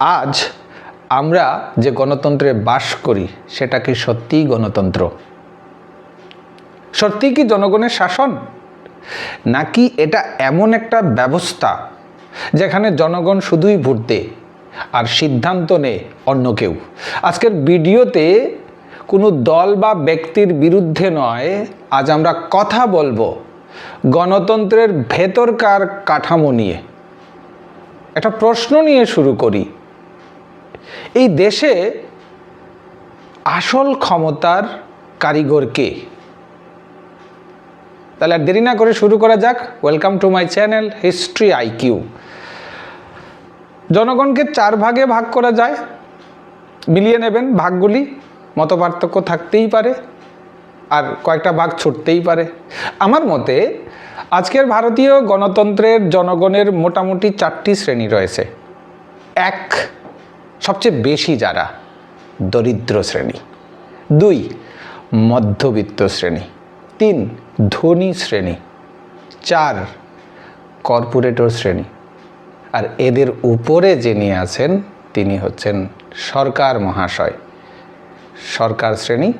আজ আমরা যে গণতন্ত্রে বাস করি, সেটা কি সত্যিই গণতন্ত্র? সত্যি কি জনগণের শাসন? নাকি এটা এমন একটা ব্যবস্থা যেখানে জনগণ শুধুই ভোট দেয় আর সিদ্ধান্ত নেয় অন্য কেউ? আজকের ভিডিওতে কোনো দল বা ব্যক্তির বিরুদ্ধে নয়, আজ আমরা কথা বলব গণতন্ত্রের ভেতরকার কাঠামো নিয়ে। একটা প্রশ্ন নিয়ে শুরু করি এই দেশে আসল ক্ষমতার কারিগর কে? তাহলে আর দেরি না করে শুরু করা যাক। Welcome to my channel history IQ জনগণকে চার ভাগে ভাগ করা যায়। মিলিয়ে নেবেন ভাগগুলি। মত পার্থক্য থাকতেই পারে আর কয়েকটা ভাগ ছুটতেই পারে। আমার মতে আজকের ভারতীয় গণতন্ত্রের জনগণের মোটামুটি চারটি শ্রেণি রয়েছে। এক সবচেয়ে বেশি যারা দরিদ্র শ্রেণি। দুই, মধ্যবিত্ত শ্রেণি। তিন, ধনী শ্রেণি। চার, কর্পোরেটর শ্রেণি। আর এদের উপরে যিনি আছেন, তিনি হচ্ছেন সরকার মহাশয়। সরকার শ্রেণি।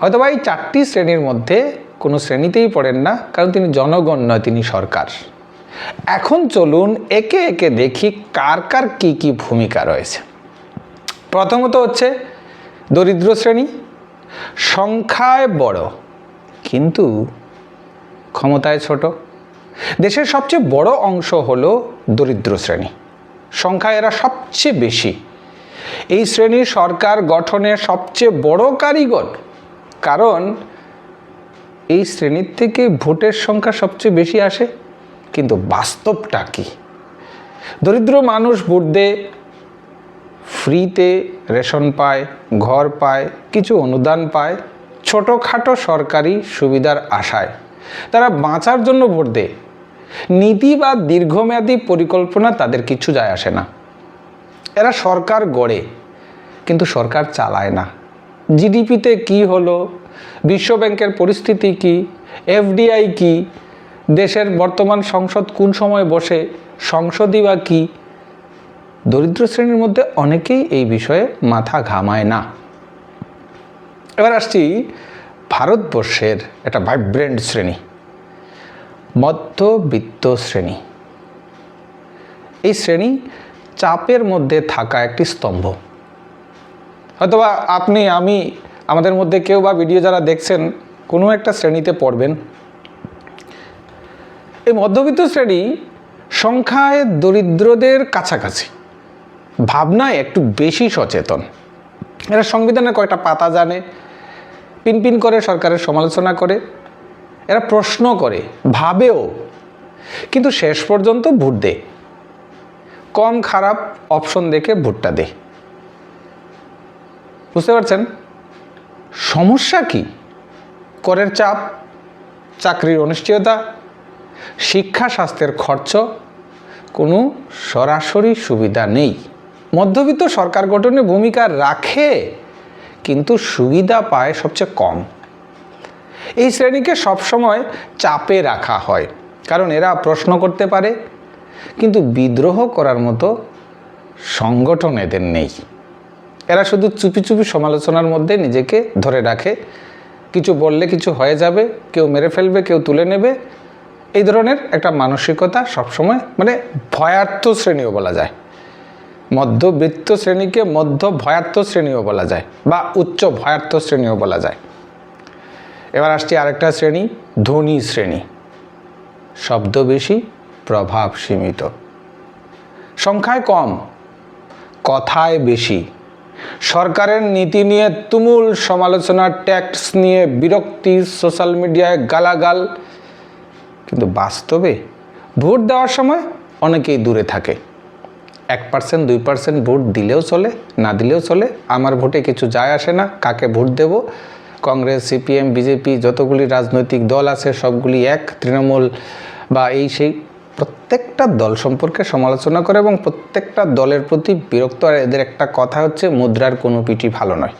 হয়তোবা এই চারটি শ্রেণির মধ্যে কোনো শ্রেণীতেই পড়েন না, কারণ তিনি জনগণ নয়, তিনি সরকার। এখন চলুন একে একে দেখি কার কার কী কী ভূমিকা রয়েছে। প্রথমত হচ্ছে দরিদ্র শ্রেণি, সংখ্যায় বড় কিন্তু ক্ষমতায় ছোট। দেশের সবচেয়ে বড় অংশ হলো দরিদ্র শ্রেণি, সংখ্যায় এরা সবচেয়ে বেশি। এই শ্রেণির সরকার গঠনে সবচেয়ে বড় কারিগর, কারণ এই শ্রেণির থেকে ভোটের সংখ্যা সবচেয়ে বেশি আসে। কিন্তু বাস্তবটা কী? দরিদ্র মানুষ ভোট দেয় ফ্রিতে রেশন পায়, ঘর পায়, কিছু অনুদান পায়, ছোটোখাটো সরকারি সুবিধার আশায়। তারা বাঁচার জন্য ভোট দেয় নীতি বা দীর্ঘমেয়াদী পরিকল্পনা তাদের কিছু যায় আসে না। এরা সরকার গড়ে, কিন্তু সরকার চালায় না। জিডিপিতে কি হলো? বিশ্বব্যাংকের পরিস্থিতি কি? এফডিআই কি? দেশের বর্তমান সংসদ কোন সময় বসে, সংসদই বা কী? দরিদ্র শ্রেণির মধ্যে অনেকেই এই বিষয়ে মাথা ঘামায় না। এবার আসছি ভারতবর্ষের একটা ভাইব্রেন্ট শ্রেণি, মধ্যবিত্ত শ্রেণি। এই শ্রেণি চাপের মধ্যে থাকা একটি স্তম্ভ। হয়তোবা আপনি, আমি, আমাদের মধ্যে কেউ বা ভিডিও যারা দেখছেন, কোনো একটা শ্রেণীতে পড়বেন। এই মধ্যবিত্ত শ্রেণি সংখ্যায় দরিদ্রদের কাছাকাছি। ভাবনায় একটু বেশি সচেতন। এরা সংবিধানের কয়েকটা পাতা জানে পিনপিন করে সরকারের সমালোচনা করে, এরা প্রশ্ন করে, ভাবেও। কিন্তু শেষ পর্যন্ত ভোট দেয়। কম খারাপ অপশন দেখে ভোটটা দেয়। বুঝতে পারছেন? সমস্যা কি? করের চাপ, চাকরির অনিশ্চয়তা শিক্ষা স্বাস্থ্যের খরচ, কোনো সরাসরি সুবিধা নেই। মধ্যবিত্ত সরকার গঠনে ভূমিকা রাখে, কিন্তু সুবিধা পায় সবচেয়ে কম। এই শ্রেণীকে সবসময় চাপে রাখা হয়, কারণ এরা প্রশ্ন করতে পারে, কিন্তু বিদ্রোহ করার মতো সংগঠন এদের নেই। এরা শুধু চুপি চুপি সমালোচনার মধ্যে নিজেকে ধরে রাখে। কিছু বললে কিছু হয়ে যাবে, কেউ মেরে ফেলবে, কেউ তুলে নেবে এই ধরনের একটা মানসিকতা সবসময় মানে ভয়ার্থ শ্রেণীও বলা যায়। মধ্যবিত্ত শ্রেণীকে মধ্য ভয়ার্থ শ্রেণীও বলা যায় বা উচ্চ ভয়ার্থ শ্রেণীও বলা যায়। এবার আসছি আরেকটা শ্রেণি, ধনী শ্রেণি। শব্দ বেশি, প্রভাব সীমিত। সংখ্যায় কম, কথায় বেশি। সরকারের নীতি নিয়ে তুমুল সমালোচনা ট্যাক্স নিয়ে বিরক্তি সোশ্যাল মিডিয়ায় গালাগাল কিন্তু বাস্তবে ভোট দেওয়ার সময় অনেকেই দূরে থাকে। এক পার্সেন্ট, দুই পার্সেন্ট ভোট দিলেও চলে, না দিলেও চলে, আমার ভোটে কিছু যায় আসে না, কাকে ভোট দেব? কংগ্রেস, সিপিএম, বিজেপি, যতগুলি রাজনৈতিক দল আছে, সবগুলি এক, তৃণমূল বা এই সেই প্রত্যেকটা দল সম্পর্কে সমালোচনা করে এবং প্রত্যেকটা দলের প্রতি বিরক্ত। আর এদের একটা কথা হচ্ছে, মুদ্রার কোনো পিটি ভালো নয়।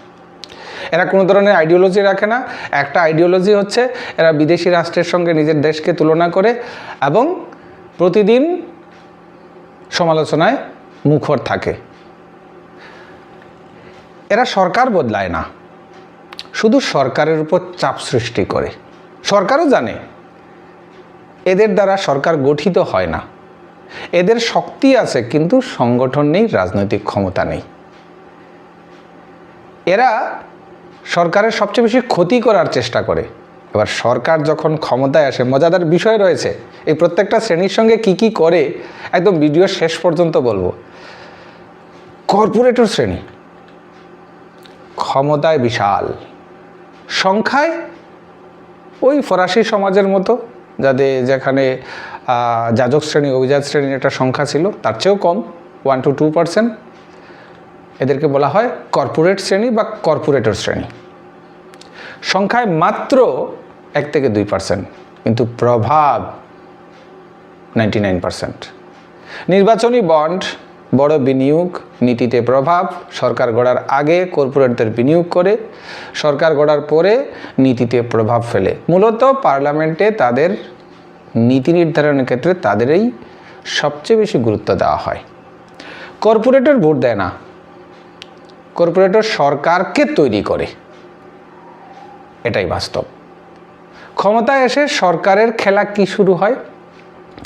এরা কোনো ধরনের আইডিওলজি রাখে না। একটা আইডিওলজি হচ্ছে এরা বিদেশি রাষ্ট্রের সঙ্গে নিজের দেশকে তুলনা করে এবং প্রতিদিন সমালোচনায় মুখর থাকে। এরা সরকার বদলায় না। শুধু সরকারের উপর চাপ সৃষ্টি করে। সরকারও জানে, এদের দ্বারা সরকার গঠিত হয় না। এদের শক্তি আছে, কিন্তু সংগঠন নেই, রাজনৈতিক ক্ষমতা নেই। এরা সরকারের সবচেয়ে বেশি ক্ষতি করার চেষ্টা করে। এবার সরকার যখন ক্ষমতায় আসে, মজাদার বিষয় রয়েছে, এই প্রত্যেকটা শ্রেণির সঙ্গে কি কি করে, একদম ভিডিও শেষ পর্যন্ত বলব। কর্পোরেটর শ্রেণি। ক্ষমতায় বিশাল। সংখ্যায় ওই ফরাসি সমাজের মতো, যাদের, যেখানে যাজক শ্রেণি, অভিজাত শ্রেণির একটা সংখ্যা ছিল, তার চেয়েও কম ওয়ান টু টু পার্সেন্ট এদেরকে বলা হয় কর্পোরেট শ্রেণি বা কর্পোরেটর শ্রেণি। সংখ্যায় মাত্র এক থেকে দুই পার্সেন্ট কিন্তু প্রভাব নাইনটি নাইন পার্সেন্ট নির্বাচনী বন্ড বড় বিনিয়োগ, নীতিতে প্রভাব, সরকার গড়ার আগে কর্পোরেটদের বিনিয়োগ করে, সরকার গড়ার পরে নীতিতে প্রভাব ফেলে। মূলত পার্লামেন্টে তাদের নীতি নির্ধারণের ক্ষেত্রে তাদেরই সবচেয়ে বেশি গুরুত্ব দেওয়া হয়। কর্পোরেটর ভোট দেয় না। কর্পোরেটর সরকারকে তৈরি করে। এটাই বাস্তব। ক্ষমতায় এসে সরকারের খেলা কি শুরু হয়?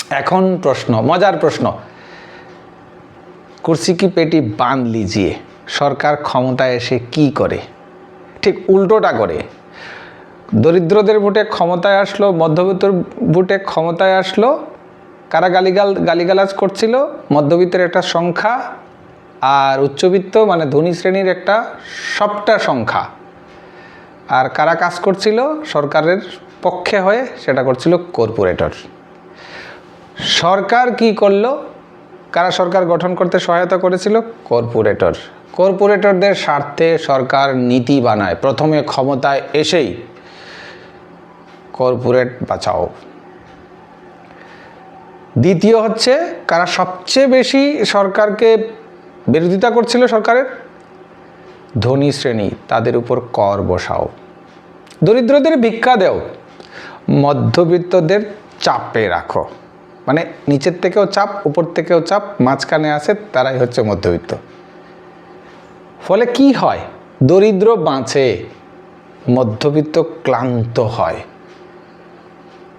এখন প্রশ্ন, মজার প্রশ্ন। কুর্সি কি পেটি বাঁধ লিজিয়ে সরকার ক্ষমতায় এসে কি করে? ঠিক উল্টোটা করে। দরিদ্রদের ভোটে ক্ষমতায় আসলো, মধ্যবিত্তর ভোটে ক্ষমতায় আসলো। কারা গালিগাল, গালিগালাজ করছিল? মধ্যবিত্তের একটা সংখ্যা। আর উচ্চবিত্ত মানে ধনী শ্রেণির একটা সবটা সংখ্যা। আর কারা কাজ করছিল? সরকারের পক্ষে হয়ে সেটা করছিল কর্পোরেটর সরকার কি করল? কারা সরকার গঠন করতে সহায়তা করেছিল? কর্পোরেটর কর্পোরেটরদের স্বার্থে সরকার নীতি বানায়। প্রথমে ক্ষমতায় এসেই কর্পোরেট বাঁচাও। দ্বিতীয় হচ্ছে, কারা সবচেয়ে বেশি সরকারকে বিরোধিতা করছিল সরকারের? ধনী শ্রেণি, তাদের উপর কর বসাও। দরিদ্রদের ভিক্ষা দেও। মধ্যবিত্তদের চাপে রাখো। মানে নিচের থেকেও চাপ, উপর থেকেও চাপ, মাঝখানে আছে, তারাই হচ্ছে মধ্যবিত্ত। ফলে কি হয়? দরিদ্র বাঁচে, মধ্যবিত্ত ক্লান্ত হয়।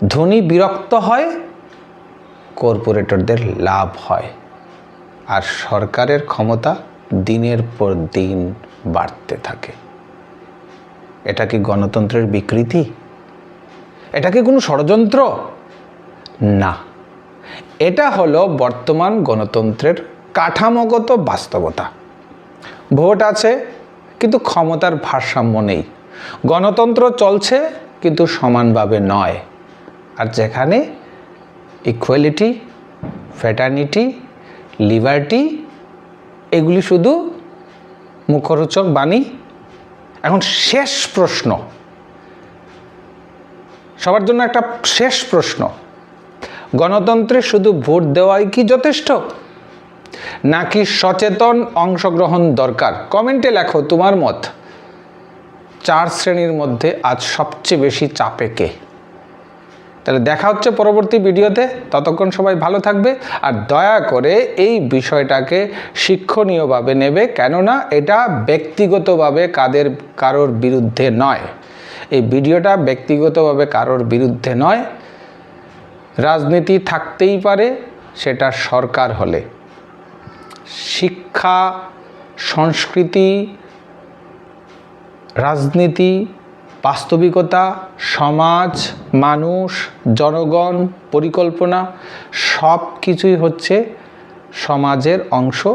ধনী বিরক্ত হয়, কর্পোরেটরদের লাভ হয়। আর সরকারের ক্ষমতা দিনের পর দিন বাড়তে থাকে। এটা কি গণতন্ত্রের বিকৃতি? এটা কি কোনো ষড়যন্ত্র? না। এটা হলো বর্তমান গণতন্ত্রের কাঠামোগত বাস্তবতা। ভোট আছে, কিন্তু ক্ষমতার ভারসাম্য নেই। গণতন্ত্র চলছে, কিন্তু সমানভাবে নয়। আর যেখানে ইকুয়ালিটি ফ্যাটার্নিটি লিবার্টি, এগুলি শুধু মুখরোচক বাণী। এখন শেষ প্রশ্ন। সবার জন্য একটা শেষ প্রশ্ন। গণতন্ত্রে শুধু ভোট দেওয়াই কি যথেষ্ট? নাকি সচেতন অংশগ্রহণ দরকার? কমেন্টে লেখো তোমার মত। চার শ্রেণির মধ্যে আজ সবচেয়ে বেশি চাপে কে? তাহলে দেখা হচ্ছে পরবর্তী ভিডিওতে। ততক্ষণ সবাই ভালো থাকবে আর দয়া করে এই বিষয়টাকে শিক্ষণীয়ভাবে নেবে, কেননা এটা ব্যক্তিগতভাবে কাদের, কারোর বিরুদ্ধে নয়। এই ভিডিওটা ব্যক্তিগতভাবে কারোর বিরুদ্ধে নয়। রাজনীতি থাকতেই পারে, সেটা সরকার হলে। শিক্ষা, সংস্কৃতি, রাজনীতি, বাস্তবিকতা, সমাজ মানুষ, জনগণ, পরিকল্পনা, সব কিছুই হচ্ছে সমাজের অংশ।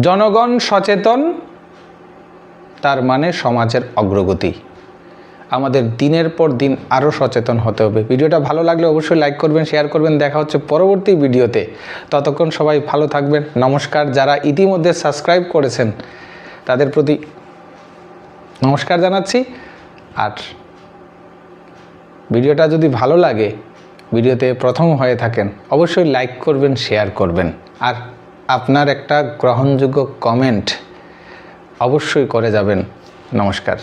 জনগণ সচেতন, তার মানে সমাজের অগ্রগতি। আমাদের দিনের পর দিন আরও সচেতন হতে হবে। ভিডিওটা ভালো লাগলে অবশ্যই লাইক করবেন, শেয়ার করবেন। দেখা হচ্ছে পরবর্তী ভিডিওতে। ততক্ষণ সবাই ভালো থাকবেন। নমস্কার। যারা ইতিমধ্যে সাবস্ক্রাইব করেছেন, তাদের প্রতি নমস্কার জানাচ্ছি। আর ভিডিওটা যদি ভালো লাগে, ভিডিওতে প্রথম হয়ে থাকেন, অবশ্যই লাইক করবেন, শেয়ার করবেন। আর আপনার একটা গ্রহণযোগ্য কমেন্ট অবশ্যই করে যাবেন। নমস্কার।